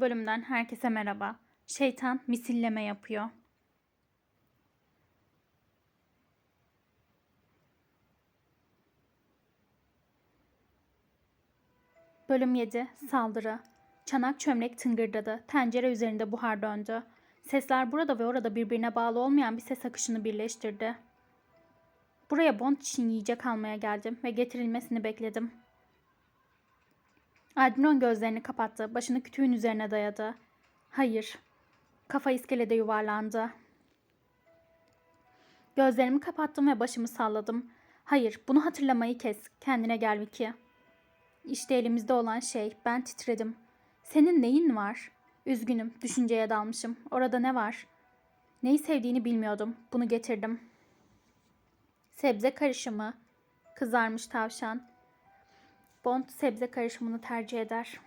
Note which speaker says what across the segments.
Speaker 1: bölümden herkese merhaba. Şeytan misilleme yapıyor. Bölüm 7 Saldırı Çanak çömlek tıngırdadı. Tencere üzerinde buhar döndü. Sesler burada ve orada birbirine bağlı olmayan bir ses akışını birleştirdi. Buraya Bond için yiyecek almaya geldim ve getirilmesini bekledim. Admiral gözlerini kapattı. Başını kütüğün üzerine dayadı. Hayır. Kafa iskelede yuvarlandı. Gözlerimi kapattım ve başımı salladım. Hayır, bunu hatırlamayı kes. Kendine gel Vicky. İşte elimizde olan şey. Ben titredim. Senin neyin var? Üzgünüm, düşünceye dalmışım. Orada ne var? Neyi sevdiğini bilmiyordum. Bunu getirdim. Sebze karışımı. Kızarmış tavşan. Bond sebze karışımını tercih eder.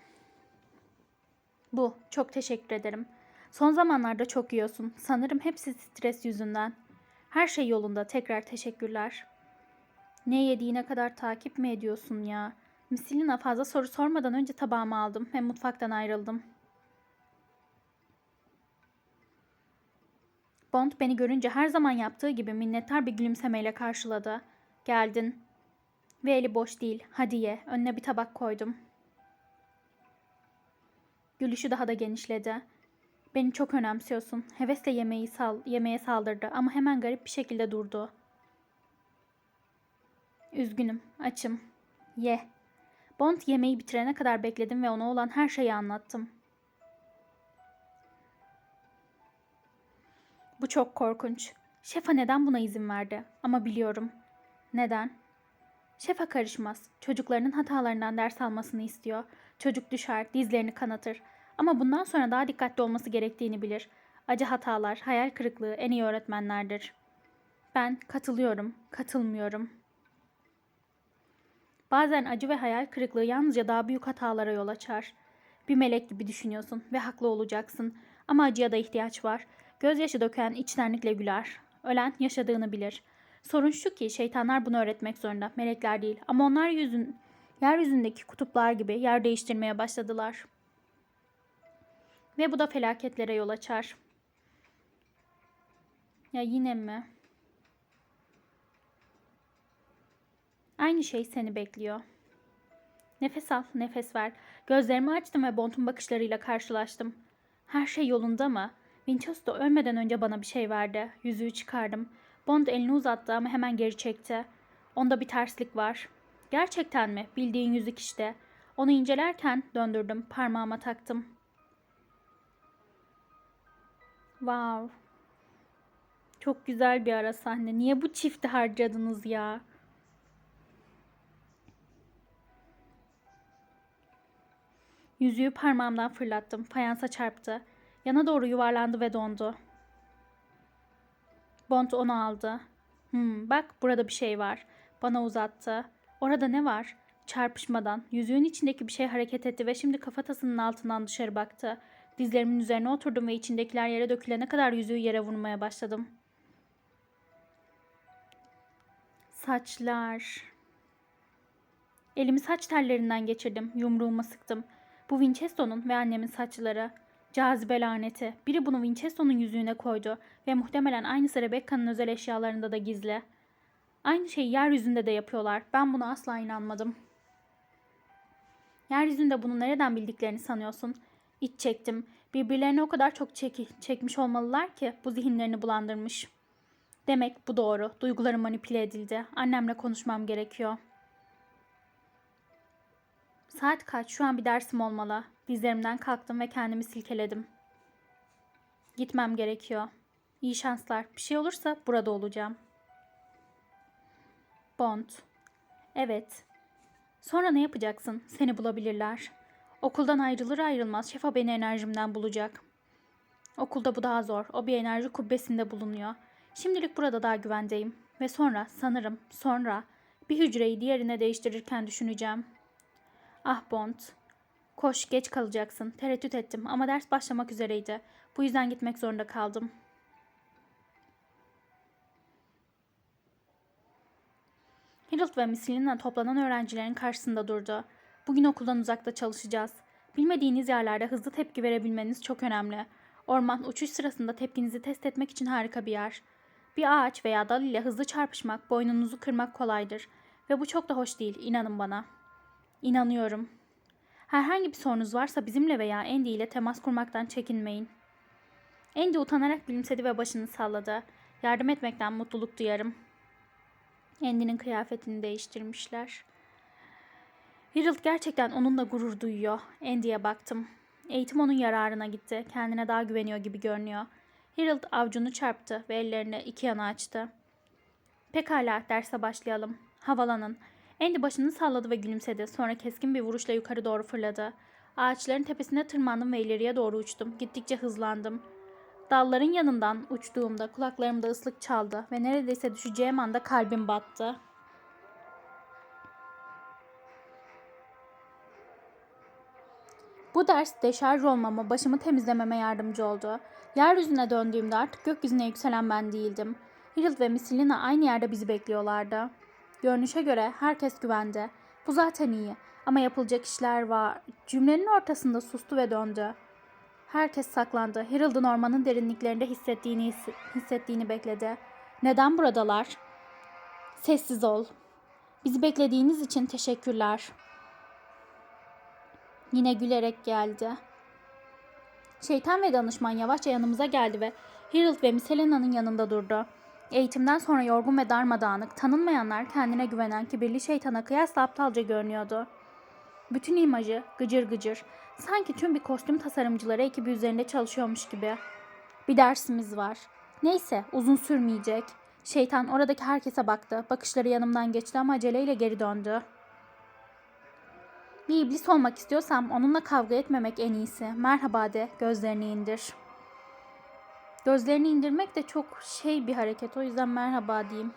Speaker 1: Bu. Çok teşekkür ederim. Son zamanlarda çok yiyorsun. Sanırım hepsi stres yüzünden. Her şey yolunda. Tekrar teşekkürler. Ne yediğine kadar takip mi ediyorsun ya? Misilina fazla soru sormadan önce tabağımı aldım ve mutfaktan ayrıldım. Bond beni görünce her zaman yaptığı gibi minnettar bir gülümsemeyle karşıladı. Geldin. Ve eli boş değil. Hadi ye. Önüne bir tabak koydum. Gülüşü daha da genişledi. Beni çok önemsiyorsun. Hevesle yemeği sal yemeğe saldırdı ama hemen garip bir şekilde durdu. Üzgünüm. Açım. Ye. Bond yemeği bitirene kadar bekledim ve ona olan her şeyi anlattım. Bu çok korkunç. Şefa neden buna izin verdi? Ama biliyorum. Neden? Şefa karışmaz. Çocuklarının hatalarından ders almasını istiyor. Çocuk düşer, dizlerini kanatır. Ama bundan sonra daha dikkatli olması gerektiğini bilir. Acı hatalar, hayal kırıklığı en iyi öğretmenlerdir. Ben katılıyorum, katılmıyorum. Bazen acı ve hayal kırıklığı yalnızca daha büyük hatalara yol açar. Bir melek gibi düşünüyorsun ve haklı olacaksın. Ama acıya da ihtiyaç var. Gözyaşı döken içtenlikle güler. Ölen yaşadığını bilir. Sorun şu ki şeytanlar bunu öğretmek zorunda. Melekler değil. Ama onlar yüzün, yeryüzündeki kutuplar gibi yer değiştirmeye başladılar. Ve bu da felaketlere yol açar. Ya yine mi? Aynı şey seni bekliyor. Nefes al, nefes ver. Gözlerimi açtım ve Bond'un bakışlarıyla karşılaştım. Her şey yolunda mı? Winchester ölmeden önce bana bir şey verdi. Yüzüğü çıkardım. Bond elini uzattı ama hemen geri çekti. Onda bir terslik var. Gerçekten mi? Bildiğin yüzük işte. Onu incelerken döndürdüm. Parmağıma taktım. Wow. Çok güzel bir ara sahne. Niye bu çifti harcadınız ya? Yüzüğü parmağımdan fırlattım. Fayansa çarptı. Yana doğru yuvarlandı ve dondu. Bond onu aldı. Hmm, bak burada bir şey var. Bana uzattı. Orada ne var? Çarpışmadan yüzüğün içindeki bir şey hareket etti ve şimdi kafatasının altından dışarı baktı. Dizlerimin üzerine oturdum ve içindekiler yere dökülene kadar yüzüğü yere vurmaya başladım. Saçlar. Elimi saç tellerinden geçirdim. Yumruğuma sıktım. Bu Winchestone'un ve annemin saçları. Cazibe laneti. Biri bunu Winchestone'un yüzüğüne koydu ve muhtemelen aynısı Rebecca'nın özel eşyalarında da gizli. Aynı şeyi yeryüzünde de yapıyorlar. Ben buna asla inanmadım. Yeryüzünde bunu nereden bildiklerini sanıyorsun? İç çektim. Birbirlerine o kadar çok çeki, çekmiş olmalılar ki bu zihinlerini bulandırmış. Demek bu doğru. Duygularım manipüle edildi. Annemle konuşmam gerekiyor. Saat kaç? Şu an bir dersim olmalı. Dizlerimden kalktım ve kendimi silkeledim. Gitmem gerekiyor. İyi şanslar. Bir şey olursa burada olacağım. Bond. Evet. Sonra ne yapacaksın? Seni bulabilirler. Okuldan ayrılır ayrılmaz Şefa beni enerjimden bulacak. Okulda bu daha zor. O bir enerji kubbesinde bulunuyor. Şimdilik burada daha güvendeyim. Ve sonra sanırım sonra bir hücreyi diğerine değiştirirken düşüneceğim. Ah Bond. Koş geç kalacaksın. Tereddüt ettim ama ders başlamak üzereydi. Bu yüzden gitmek zorunda kaldım. Harold ve Miss Lina toplanan öğrencilerin karşısında durdu. Bugün okuldan uzakta çalışacağız. Bilmediğiniz yerlerde hızlı tepki verebilmeniz çok önemli. Orman uçuş sırasında tepkinizi test etmek için harika bir yer. Bir ağaç veya dal ile hızlı çarpışmak, boynunuzu kırmak kolaydır. Ve bu çok da hoş değil, inanın bana. İnanıyorum. Herhangi bir sorunuz varsa bizimle veya Andy ile temas kurmaktan çekinmeyin. Andy utanarak gülümsedi ve başını salladı. Yardım etmekten mutluluk duyarım. Andy'nin kıyafetini değiştirmişler. Harold gerçekten onunla gurur duyuyor. Andy'ye baktım. Eğitim onun yararına gitti. Kendine daha güveniyor gibi görünüyor. Harold avcunu çarptı ve ellerini iki yana açtı. Pekala derse başlayalım. Havalanın. Andy başını salladı ve gülümsedi. Sonra keskin bir vuruşla yukarı doğru fırladı. Ağaçların tepesine tırmandım ve ileriye doğru uçtum. Gittikçe hızlandım. Dalların yanından uçtuğumda kulaklarımda ıslık çaldı ve neredeyse düşeceğim anda kalbim battı. Bu ders deşarj olmama, başımı temizlememe yardımcı oldu. Yeryüzüne döndüğümde artık gökyüzüne yükselen ben değildim. Harold ve Miss Lina aynı yerde bizi bekliyorlardı. Görünüşe göre herkes güvende. Bu zaten iyi. Ama yapılacak işler var. Cümlenin ortasında sustu ve döndü. Herkes saklandı. Harold'un ormanın derinliklerinde hissettiğini hissettiğini bekledi. Neden buradalar? Sessiz ol. Bizi beklediğiniz için teşekkürler. Yine gülerek geldi. Şeytan ve danışman yavaşça yanımıza geldi ve Harold ve Miss Helena'nın yanında durdu. Eğitimden sonra yorgun ve darmadağınık, tanınmayanlar kendine güvenen kibirli şeytana kıyasla aptalca görünüyordu. Bütün imajı gıcır gıcır, sanki tüm bir kostüm tasarımcıları ekibi üzerinde çalışıyormuş gibi. Bir dersimiz var. Neyse, uzun sürmeyecek. Şeytan oradaki herkese baktı. Bakışları yanımdan geçti ama aceleyle geri döndü. Bir iblis olmak istiyorsam onunla kavga etmemek en iyisi. Merhaba de, gözlerini indir. Gözlerini indirmek de çok şey bir hareket. O yüzden merhaba diyeyim.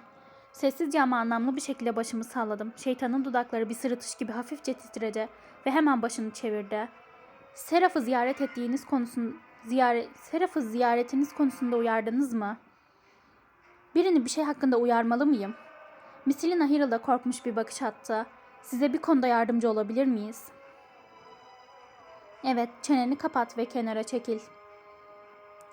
Speaker 1: Sessizce ama anlamlı bir şekilde başımı salladım. Şeytanın dudakları bir sırıtış gibi hafifçe titredi ve hemen başını çevirdi. Seraf'ı ziyaret ettiğiniz konusun ziyaret Seraf'ı ziyaretiniz konusunda uyardınız mı? Birini bir şey hakkında uyarmalı mıyım? Misilina Harold'a korkmuş bir bakış attı. Size bir konuda yardımcı olabilir miyiz? Evet, çeneni kapat ve kenara çekil.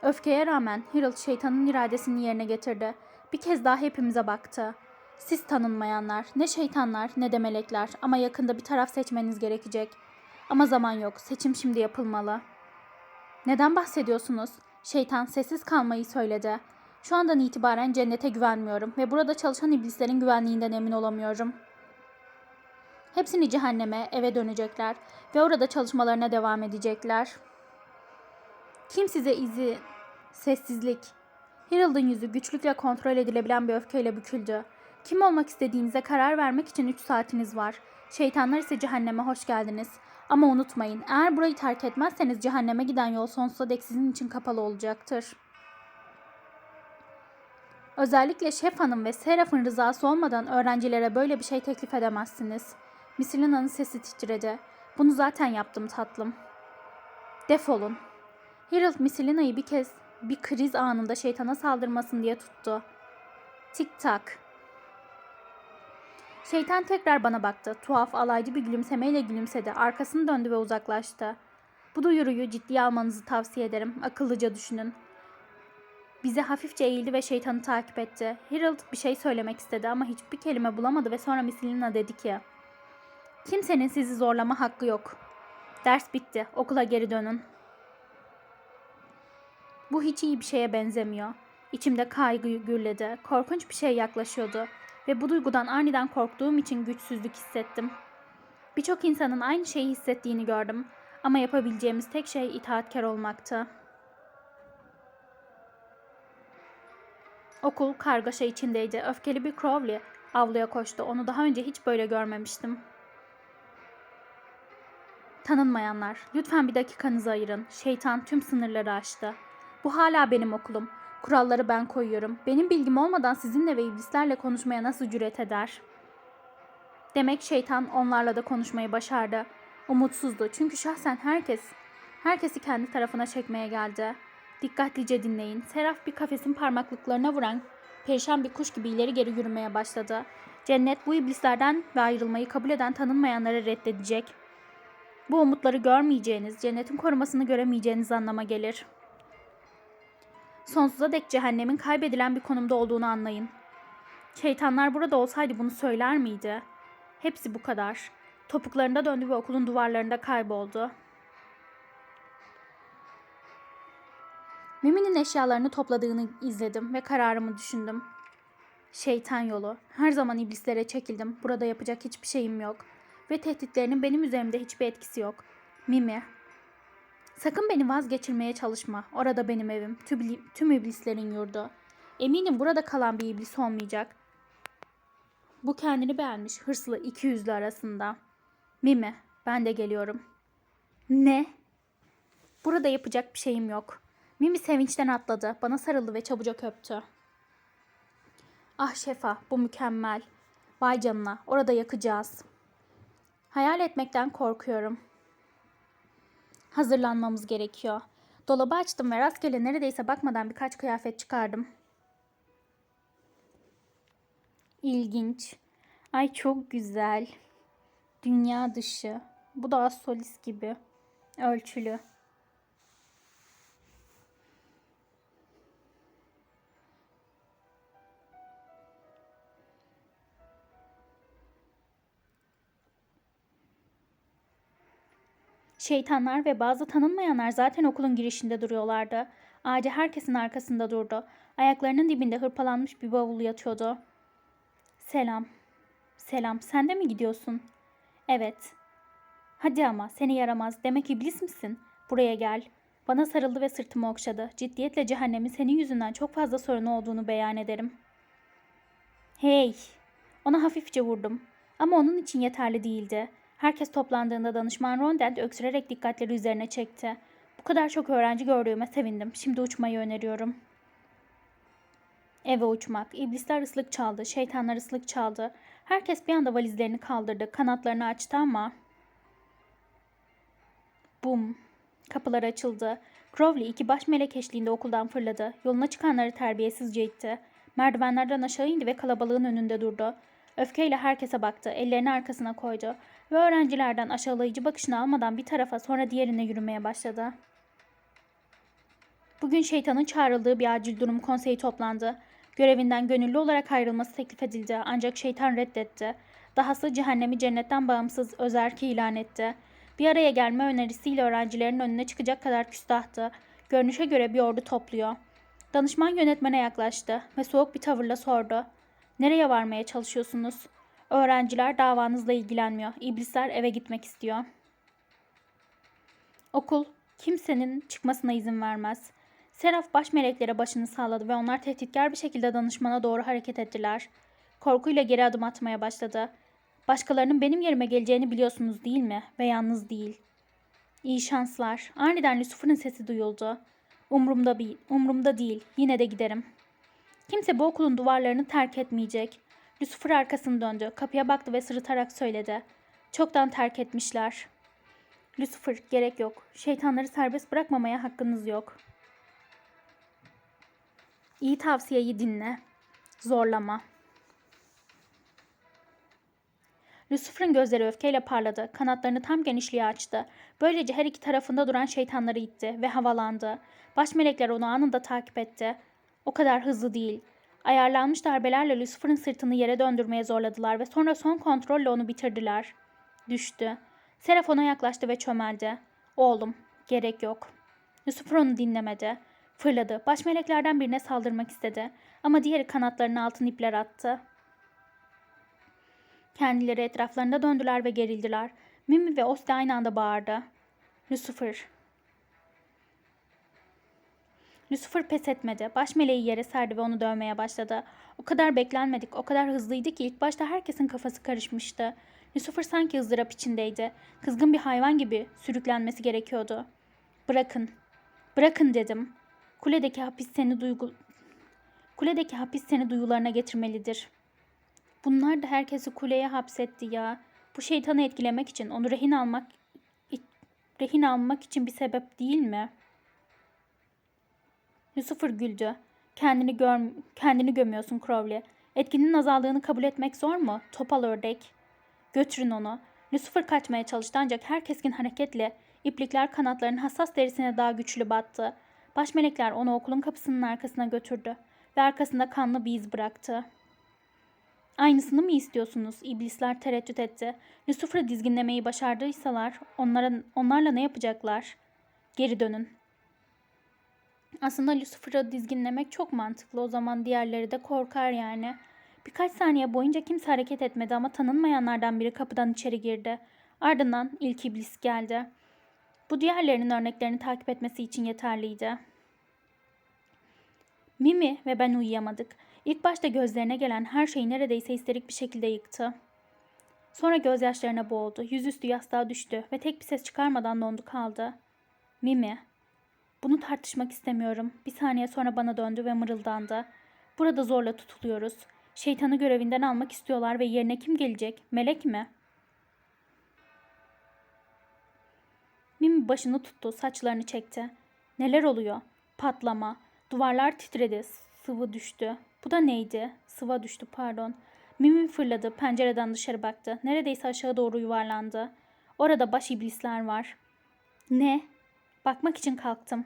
Speaker 1: Öfkeye rağmen Harold şeytanın iradesini yerine getirdi. Bir kez daha hepimize baktı. Siz tanınmayanlar, ne şeytanlar ne de melekler ama yakında bir taraf seçmeniz gerekecek. Ama zaman yok, seçim şimdi yapılmalı. Neden bahsediyorsunuz? Şeytan sessiz kalmayı söyledi. Şu andan itibaren cennete güvenmiyorum ve burada çalışan iblislerin güvenliğinden emin olamıyorum. Hepsini cehenneme, eve dönecekler ve orada çalışmalarına devam edecekler. Kim size izi... Sessizlik. Harold'un yüzü güçlükle kontrol edilebilen bir öfkeyle büküldü. Kim olmak istediğinize karar vermek için 3 saatiniz var. Şeytanlar ise cehenneme hoş geldiniz. Ama unutmayın, eğer burayı terk etmezseniz cehenneme giden yol sonsuza dek sizin için kapalı olacaktır. Özellikle Şef Hanım ve Seraf'ın rızası olmadan öğrencilere böyle bir şey teklif edemezsiniz. Misilina'nın sesi titredi. Bunu zaten yaptım tatlım. Defolun. Harold Misilina'yı bir kez bir kriz anında şeytana saldırmasın diye tuttu. Tik tak. Şeytan tekrar bana baktı. Tuhaf alaycı bir gülümsemeyle gülümsedi. Arkasını döndü ve uzaklaştı. Bu duyuruyu ciddiye almanızı tavsiye ederim. Akıllıca düşünün. Bize hafifçe eğildi ve şeytanı takip etti. Harold bir şey söylemek istedi ama hiçbir kelime bulamadı ve sonra Missilina dedi ki Kimsenin sizi zorlama hakkı yok. Ders bitti. Okula geri dönün. Bu hiç iyi bir şeye benzemiyor. İçimde kaygı gürledi. Korkunç bir şey yaklaşıyordu ve bu duygudan aniden korktuğum için güçsüzlük hissettim. Birçok insanın aynı şeyi hissettiğini gördüm ama yapabileceğimiz tek şey itaatkar olmaktı. Okul kargaşa içindeydi. Öfkeli bir Crowley avluya koştu. Onu daha önce hiç böyle görmemiştim. Tanınmayanlar, lütfen bir dakikanızı ayırın. Şeytan tüm sınırları aştı. Bu hala benim okulum. Kuralları ben koyuyorum. Benim bilgim olmadan sizinle ve iblislerle konuşmaya nasıl cüret eder? Demek şeytan onlarla da konuşmayı başardı. Umutsuzdu çünkü şahsen herkes, herkesi kendi tarafına çekmeye geldi. Dikkatlice dinleyin. Seraf bir kafesin parmaklıklarına vuran perişan bir kuş gibi ileri geri yürümeye başladı. Cennet bu iblislerden ve ayrılmayı kabul eden tanınmayanları reddedecek. Bu umutları görmeyeceğiniz, cennetin korumasını göremeyeceğiniz anlama gelir. Sonsuza dek cehennemin kaybedilen bir konumda olduğunu anlayın. Şeytanlar burada olsaydı bunu söyler miydi? Hepsi bu kadar. Topuklarında döndü ve okulun duvarlarında kayboldu. Mimi'nin eşyalarını topladığını izledim ve kararımı düşündüm. Şeytan yolu. Her zaman iblislere çekildim. Burada yapacak hiçbir şeyim yok. Ve tehditlerinin benim üzerimde hiçbir etkisi yok. Mimi. Sakın beni vazgeçirmeye çalışma. Orada benim evim. Tüm, tüm iblislerin yurdu. Eminim burada kalan bir iblis olmayacak. Bu kendini beğenmiş hırslı iki yüzlü arasında. Mimi, ben de geliyorum. Ne? Burada yapacak bir şeyim yok. Mimi sevinçten atladı. Bana sarıldı ve çabucak öptü. Ah Şefa, bu mükemmel. Vay canına, orada yakacağız. Hayal etmekten korkuyorum. Hazırlanmamız gerekiyor. Dolabı açtım ve rastgele neredeyse bakmadan birkaç kıyafet çıkardım. İlginç. Ay çok güzel. Dünya dışı. Bu da asolis gibi. Ölçülü. Şeytanlar ve bazı tanınmayanlar zaten okulun girişinde duruyorlardı. Ağacı herkesin arkasında durdu. Ayaklarının dibinde hırpalanmış bir bavul yatıyordu. Selam. Selam. Sen de mi gidiyorsun? Evet. Hadi ama seni yaramaz. Demek iblis misin? Buraya gel. Bana sarıldı ve sırtımı okşadı. Ciddiyetle cehennemin senin yüzünden çok fazla sorunu olduğunu beyan ederim. Hey! Ona hafifçe vurdum. Ama onun için yeterli değildi. Herkes toplandığında danışman Rondent öksürerek dikkatleri üzerine çekti. Bu kadar çok öğrenci gördüğüme sevindim. Şimdi uçmayı öneriyorum. Eve uçmak. İblisler ıslık çaldı. Şeytanlar ıslık çaldı. Herkes bir anda valizlerini kaldırdı. Kanatlarını açtı ama... Bum. Kapılar açıldı. Crowley iki baş melek eşliğinde okuldan fırladı. Yoluna çıkanları terbiyesizce itti. Merdivenlerden aşağı indi ve kalabalığın önünde durdu. Öfkeyle herkese baktı. Ellerini arkasına koydu. Ve öğrencilerden aşağılayıcı bakışını almadan bir tarafa sonra diğerine yürümeye başladı. Bugün şeytanın çağrıldığı bir acil durum konseyi toplandı. Görevinden gönüllü olarak ayrılması teklif edildi ancak şeytan reddetti. Dahası cehennemi cennetten bağımsız özerki ilan etti. Bir araya gelme önerisiyle öğrencilerin önüne çıkacak kadar küstahtı. Görünüşe göre bir ordu topluyor. Danışman yönetmene yaklaştı ve soğuk bir tavırla sordu. Nereye varmaya çalışıyorsunuz? Öğrenciler davanızla ilgilenmiyor. İblisler eve gitmek istiyor. Okul kimsenin çıkmasına izin vermez. Seraf baş meleklere başını sağladı ve onlar tehditkar bir şekilde danışmana doğru hareket ettiler. Korkuyla geri adım atmaya başladı. Başkalarının benim yerime geleceğini biliyorsunuz değil mi? Ve yalnız değil. İyi şanslar. Aniden Lucifer'ın sesi duyuldu. Umrumda, bir, umrumda değil. Yine de giderim. Kimse bu okulun duvarlarını terk etmeyecek. Lucifer arkasını döndü. Kapıya baktı ve sırıtarak söyledi. Çoktan terk etmişler. Lucifer, gerek yok. Şeytanları serbest bırakmamaya hakkınız yok. İyi tavsiyeyi dinle. Zorlama. Lucifer'ın gözleri öfkeyle parladı. Kanatlarını tam genişliğe açtı. Böylece her iki tarafında duran şeytanları itti ve havalandı. Baş melekler onu anında takip etti. O kadar hızlı değil. Ayarlanmış darbelerle Lucifer'ın sırtını yere döndürmeye zorladılar ve sonra son kontrolle onu bitirdiler. Düştü. Seraf ona yaklaştı ve çömeldi. Oğlum, gerek yok. Lucifer onu dinlemedi. Fırladı. Baş meleklerden birine saldırmak istedi. Ama diğeri kanatlarının altın ipler attı. Kendileri etraflarında döndüler ve gerildiler. Mimi ve Osti aynı anda bağırdı. Lucifer. Lucifer pes etmedi. Baş meleği yere serdi ve onu dövmeye başladı. O kadar beklenmedik, o kadar hızlıydı ki ilk başta herkesin kafası karışmıştı. Lucifer sanki ızdırap içindeydi. Kızgın bir hayvan gibi sürüklenmesi gerekiyordu. Bırakın. Bırakın dedim. Kuledeki hapis seni duygu... Kuledeki hapis seni duyularına getirmelidir. Bunlar da herkesi kuleye hapsetti ya. Bu şeytanı etkilemek için, onu rehin almak rehin almak için bir sebep değil mi? Lucifer güldü. Kendini gör kendini gömüyorsun Crowley. Etkinin azaldığını kabul etmek zor mu? Topal ördek. Götürün onu. Lucifer kaçmaya çalıştı ancak her keskin hareketle iplikler kanatlarının hassas derisine daha güçlü battı. Baş melekler onu okulun kapısının arkasına götürdü ve arkasında kanlı bir iz bıraktı. Aynısını mı istiyorsunuz? İblisler tereddüt etti. Lucifer'ı dizginlemeyi başardıysalar onlara, onlarla ne yapacaklar? Geri dönün. Aslında Lucifer'ı dizginlemek çok mantıklı. O zaman diğerleri de korkar yani. Birkaç saniye boyunca kimse hareket etmedi ama tanınmayanlardan biri kapıdan içeri girdi. Ardından ilk iblis geldi. Bu diğerlerinin örneklerini takip etmesi için yeterliydi. Mimi ve ben uyuyamadık. İlk başta gözlerine gelen her şeyi neredeyse histerik bir şekilde yıktı. Sonra gözyaşlarına boğuldu. Yüzüstü yastığa düştü ve tek bir ses çıkarmadan dondu kaldı. Mimi. Bunu tartışmak istemiyorum. Bir saniye sonra bana döndü ve mırıldandı. Burada zorla tutuluyoruz. Şeytanı görevinden almak istiyorlar ve yerine kim gelecek? Melek mi? Mimi başını tuttu, saçlarını çekti. Neler oluyor? Patlama. Duvarlar titredi. Sıvı düştü. Bu da neydi? Sıva düştü pardon. Mimi fırladı. Pencereden dışarı baktı. Neredeyse aşağı doğru yuvarlandı. Orada baş iblisler var. Ne? Bakmak için kalktım.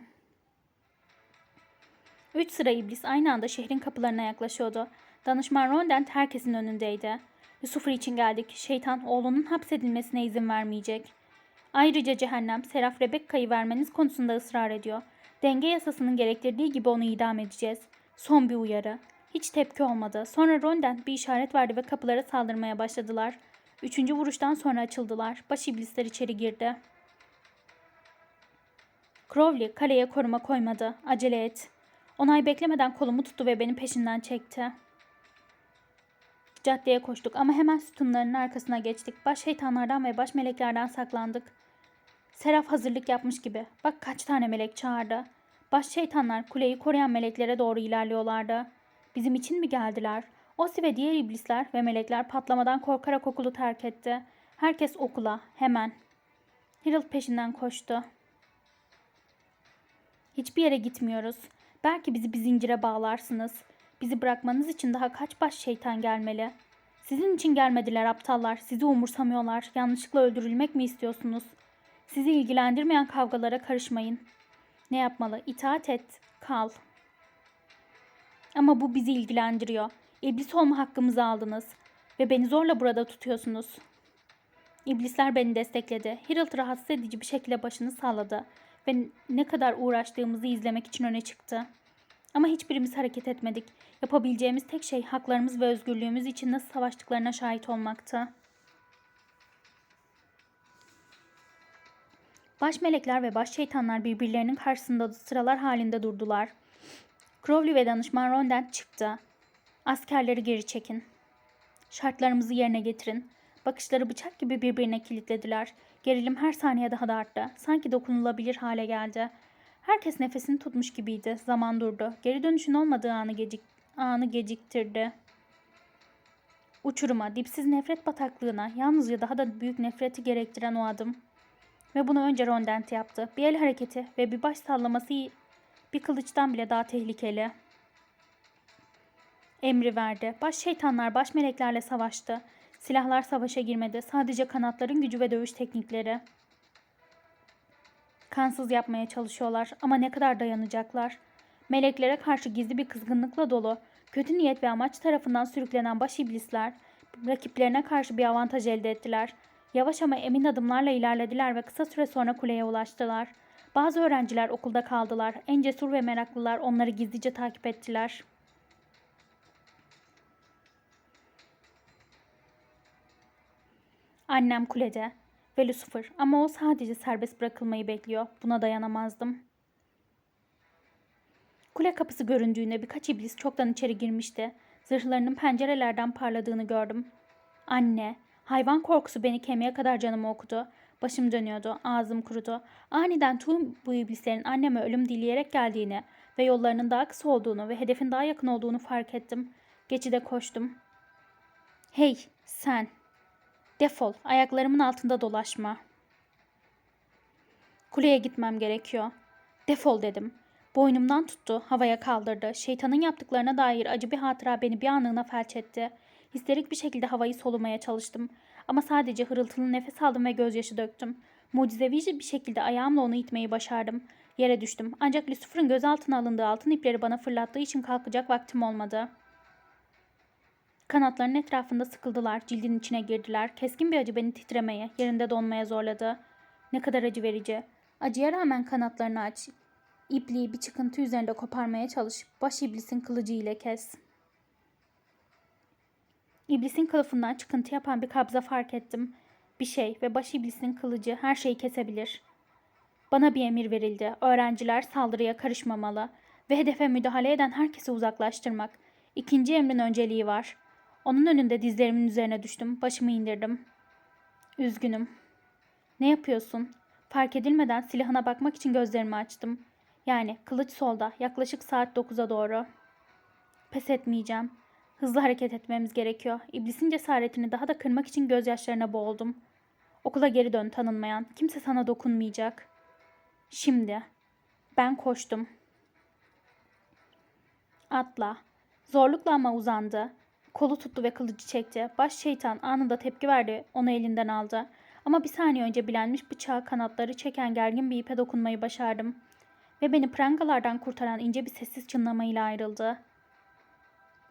Speaker 1: Üç sıra iblis aynı anda şehrin kapılarına yaklaşıyordu. Danışman Rondent herkesin önündeydi. Lucifer için geldik. Şeytan oğlunun hapsedilmesine izin vermeyecek. Ayrıca cehennem Seraf Rebekka'yı vermeniz konusunda ısrar ediyor. Denge yasasının gerektirdiği gibi onu idam edeceğiz. Son bir uyarı. Hiç tepki olmadı. Sonra Rondent bir işaret verdi ve kapılara saldırmaya başladılar. Üçüncü vuruştan sonra açıldılar. Baş iblisler içeri girdi. Crowley kaleye koruma koymadı. Acele et. Onay beklemeden kolumu tuttu ve beni peşinden çekti. Caddeye koştuk ama hemen sütunların arkasına geçtik. Baş şeytanlardan ve baş meleklerden saklandık. Seraf hazırlık yapmış gibi. Bak kaç tane melek çağırdı. Baş şeytanlar kuleyi koruyan meleklere doğru ilerliyorlardı. Bizim için mi geldiler? Osi ve diğer iblisler ve melekler patlamadan korkarak okulu terk etti. Herkes okula, hemen. Harold peşinden koştu. Hiçbir yere gitmiyoruz. Belki bizi bir zincire bağlarsınız. Bizi bırakmanız için daha kaç baş şeytan gelmeli? Sizin için gelmediler aptallar. Sizi umursamıyorlar. Yanlışlıkla öldürülmek mi istiyorsunuz? Sizi ilgilendirmeyen kavgalara karışmayın. Ne yapmalı? İtaat et. Kal. Ama bu bizi ilgilendiriyor. İblis olma hakkımızı aldınız. Ve beni zorla burada tutuyorsunuz. İblisler beni destekledi. Harold rahatsız edici bir şekilde başını salladı ve ne kadar uğraştığımızı izlemek için öne çıktı. Ama hiçbirimiz hareket etmedik. Yapabileceğimiz tek şey haklarımız ve özgürlüğümüz için nasıl savaştıklarına şahit olmaktı. Baş melekler ve baş şeytanlar birbirlerinin karşısında sıralar halinde durdular. Crowley ve danışman Rondent çıktı. Askerleri geri çekin. Şartlarımızı yerine getirin. Bakışları bıçak gibi birbirine kilitlediler. Gerilim her saniye daha da arttı. Sanki dokunulabilir hale geldi. Herkes nefesini tutmuş gibiydi. Zaman durdu. Geri dönüşün olmadığı anı, gecik anı geciktirdi. Uçuruma, dipsiz nefret bataklığına, yalnızca daha da büyük nefreti gerektiren o adım. Ve bunu önce Rondent yaptı. Bir el hareketi ve bir baş sallaması bir kılıçtan bile daha tehlikeli. Emri verdi. Baş şeytanlar baş meleklerle savaştı. Silahlar savaşa girmedi. Sadece kanatların gücü ve dövüş teknikleri. Kansız yapmaya çalışıyorlar ama ne kadar dayanacaklar? Meleklere karşı gizli bir kızgınlıkla dolu, kötü niyet ve amaç tarafından sürüklenen baş iblisler, rakiplerine karşı bir avantaj elde ettiler. Yavaş ama emin adımlarla ilerlediler ve kısa süre sonra kuleye ulaştılar. Bazı öğrenciler okulda kaldılar. En cesur ve meraklılar onları gizlice takip ettiler. Annem kulede ve Lucifer ama o sadece serbest bırakılmayı bekliyor. Buna dayanamazdım. Kule kapısı göründüğünde birkaç iblis çoktan içeri girmişti. Zırhlarının pencerelerden parladığını gördüm. Anne, hayvan korkusu beni kemiğe kadar canımı okudu. Başım dönüyordu, ağzım kurudu. Aniden tüm bu iblislerin anneme ölüm dileyerek geldiğini ve yollarının daha kısa olduğunu ve hedefin daha yakın olduğunu fark ettim. Geçide koştum. Hey, sen! Defol, ayaklarımın altında dolaşma. Kuleye gitmem gerekiyor. Defol dedim. Boynumdan tuttu, havaya kaldırdı. Şeytanın yaptıklarına dair acı bir hatıra beni bir anlığına felç etti. Histerik bir şekilde havayı solumaya çalıştım. Ama sadece hırıltılı nefes aldım ve gözyaşı döktüm. Mucizevi bir şekilde ayağımla onu itmeyi başardım. Yere düştüm. Ancak Lucifer'ın gözaltına alındığı altın ipleri bana fırlattığı için kalkacak vaktim olmadı. Kanatlarının etrafında sıkıldılar, cildin içine girdiler. Keskin bir acı beni titremeye, yerinde donmaya zorladı. Ne kadar acı verici. Acıya rağmen kanatlarını aç. İpliği bir çıkıntı üzerinde koparmaya çalış. Baş iblisin kılıcı ile kes. İblisin kılıfından çıkıntı yapan bir kabza fark ettim. Bir şey ve baş iblisin kılıcı her şeyi kesebilir. Bana bir emir verildi. Öğrenciler saldırıya karışmamalı ve hedefe müdahale eden herkesi uzaklaştırmak. İkinci emrin önceliği var. Onun önünde dizlerimin üzerine düştüm. Başımı indirdim. Üzgünüm. Ne yapıyorsun? Fark edilmeden silahına bakmak için gözlerimi açtım. Yani kılıç solda, yaklaşık saat 9'a doğru. Pes etmeyeceğim. Hızlı hareket etmemiz gerekiyor. İblisin cesaretini daha da kırmak için gözyaşlarına boğuldum. Okula geri dön tanınmayan. Kimse sana dokunmayacak. Şimdi. Ben koştum. Atla. Zorlukla ama uzandı. Kolu tuttu ve kılıcı çekti. Baş şeytan anında tepki verdi. Onu elinden aldı. Ama bir saniye önce bilenmiş bıçağı kanatları çeken gergin bir ipe dokunmayı başardım. Ve beni prangalardan kurtaran ince bir sessiz çınlamayla ayrıldı.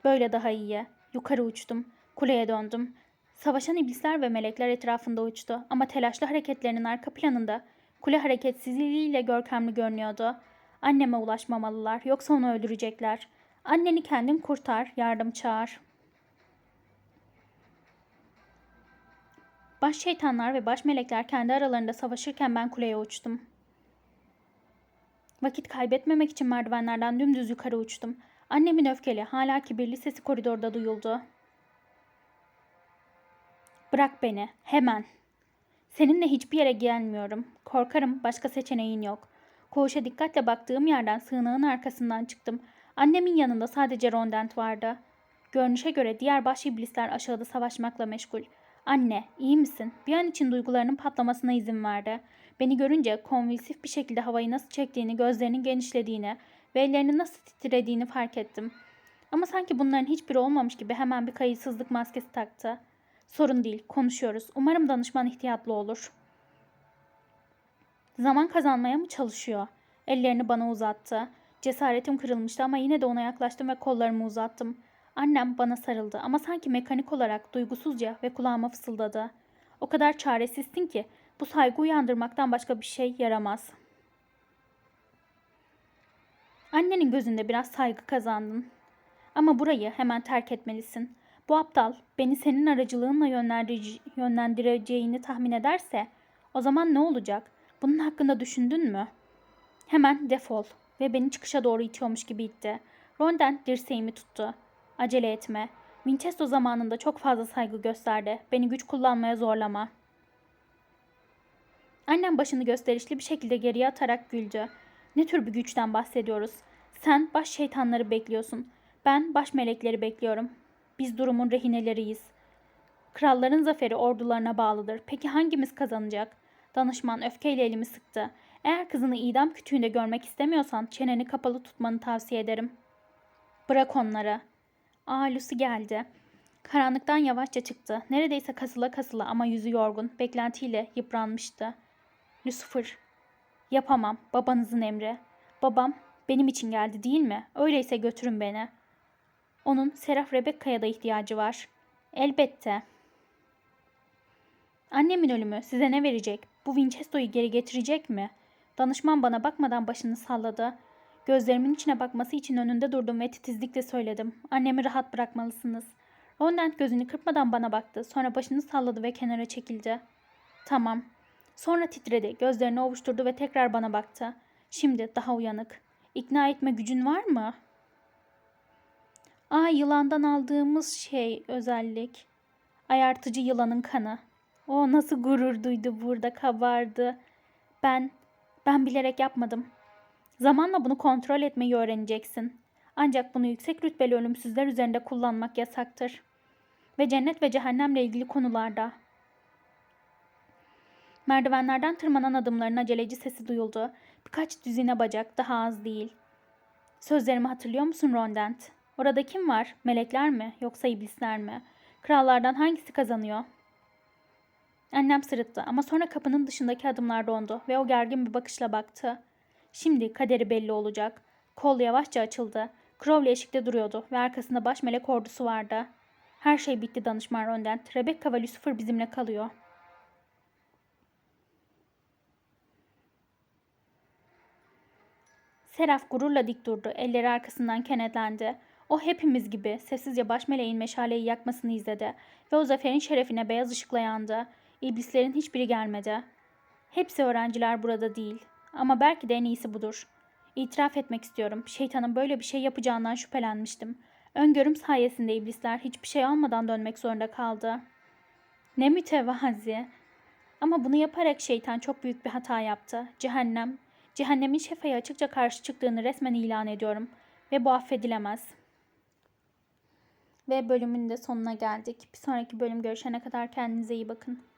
Speaker 1: Böyle daha iyi. Yukarı uçtum. Kuleye döndüm. Savaşan iblisler ve melekler etrafında uçtu ama telaşlı hareketlerinin arka planında kule hareketsizliğiyle görkemli görünüyordu. Anneme ulaşmamalılar yoksa onu öldürecekler. Anneni kendin kurtar, yardım çağır. Baş şeytanlar ve baş melekler kendi aralarında savaşırken ben kuleye uçtum. Vakit kaybetmemek için merdivenlerden dümdüz yukarı uçtum. Annemin öfkeli, hala kibirli sesi koridorda duyuldu. Bırak beni, hemen. Seninle hiçbir yere gelmiyorum. Korkarım, başka seçeneğin yok. Koğuşa dikkatle baktığım yerden sığınağın arkasından çıktım. Annemin yanında sadece Rondent vardı. Görünüşe göre diğer baş iblisler aşağıda savaşmakla meşgul. Anne, iyi misin? Bir an için duygularının patlamasına izin verdi. Beni görünce konvülsif bir şekilde havayı nasıl çektiğini, gözlerinin genişlediğini ve ellerinin nasıl titrediğini fark ettim. Ama sanki bunların hiçbiri olmamış gibi hemen bir kayıtsızlık maskesi taktı. Sorun değil, konuşuyoruz. Umarım danışman ihtiyatlı olur. Zaman kazanmaya mı çalışıyor? Ellerini bana uzattı. Cesaretim kırılmıştı ama yine de ona yaklaştım ve kollarımı uzattım. Annem bana sarıldı ama sanki mekanik olarak duygusuzca ve kulağıma fısıldadı. O kadar çaresizsin ki bu saygı uyandırmaktan başka bir şey yaramaz. Annenin gözünde biraz saygı kazandın. Ama burayı hemen terk etmelisin. Bu aptal beni senin aracılığınla yönlendireceğini tahmin ederse o zaman ne olacak? Bunun hakkında düşündün mü? Hemen defol ve beni çıkışa doğru itiyormuş gibi itti. Ronden dirseğimi tuttu. Acele etme. Winchester zamanında çok fazla saygı gösterdi. Beni güç kullanmaya zorlama. Annem başını gösterişli bir şekilde geriye atarak güldü. Ne tür bir güçten bahsediyoruz? Sen baş şeytanları bekliyorsun. Ben baş melekleri bekliyorum. Biz durumun rehineleriyiz. Kralların zaferi ordularına bağlıdır. Peki hangimiz kazanacak? Danışman öfkeyle elimi sıktı. Eğer kızını idam kütüğünde görmek istemiyorsan çeneni kapalı tutmanı tavsiye ederim. Bırak onları. Aa Lucy geldi. Karanlıktan yavaşça çıktı. Neredeyse kasıla kasıla ama yüzü yorgun, beklentiyle yıpranmıştı. Lucifer, yapamam, babanızın emri. Babam benim için geldi değil mi? Öyleyse götürün beni. Onun Seraf Rebecca'ya da ihtiyacı var. Elbette. Annemin ölümü size ne verecek? Bu Winchester'ı geri getirecek mi? Danışman bana bakmadan başını salladı. Gözlerimin içine bakması için önünde durdum ve titizlikle söyledim. Annemi rahat bırakmalısınız. Rondent gözünü kırpmadan bana baktı. Sonra başını salladı ve kenara çekildi. Tamam. Sonra titredi. Gözlerini ovuşturdu ve tekrar bana baktı. Şimdi daha uyanık. İkna etme gücün var mı? Aa yılandan aldığımız şey özellik. Ayartıcı yılanın kanı. O nasıl gurur duydu burada kabardı. Ben, ben bilerek yapmadım. Zamanla bunu kontrol etmeyi öğreneceksin. Ancak bunu yüksek rütbeli ölümsüzler üzerinde kullanmak yasaktır. Ve cennet ve cehennemle ilgili konularda. Merdivenlerden tırmanan adımların aceleci sesi duyuldu. Birkaç düzine bacak, daha az değil. Sözlerimi hatırlıyor musun Rondent? Orada kim var? Melekler mi? Yoksa iblisler mi? Krallardan hangisi kazanıyor? Annem sırıttı ama sonra kapının dışındaki adımlar dondu ve o gergin bir bakışla baktı. Şimdi kaderi belli olacak. Kol yavaşça açıldı. Crowley eşikte duruyordu ve arkasında baş melek ordusu vardı. Her şey bitti danışman Rondent. Rebecca ve Lucifer bizimle kalıyor. Seraf gururla dik durdu. Elleri arkasından kenetlendi. O hepimiz gibi sessizce baş meleğin meşaleyi yakmasını izledi ve o zaferin şerefine beyaz ışıkla yandı. İblislerin hiçbiri gelmedi. Hepsi öğrenciler burada değil. Ama belki de en iyisi budur. İtiraf etmek istiyorum. Şeytanın böyle bir şey yapacağından şüphelenmiştim. Öngörüm sayesinde iblisler hiçbir şey almadan dönmek zorunda kaldı. Ne mütevazi. Ama bunu yaparak şeytan çok büyük bir hata yaptı. Cehennem, cehennemin şefaya açıkça karşı çıktığını resmen ilan ediyorum. Ve bu affedilemez. Ve bölümün de sonuna geldik. Bir sonraki bölüm görüşene kadar kendinize iyi bakın.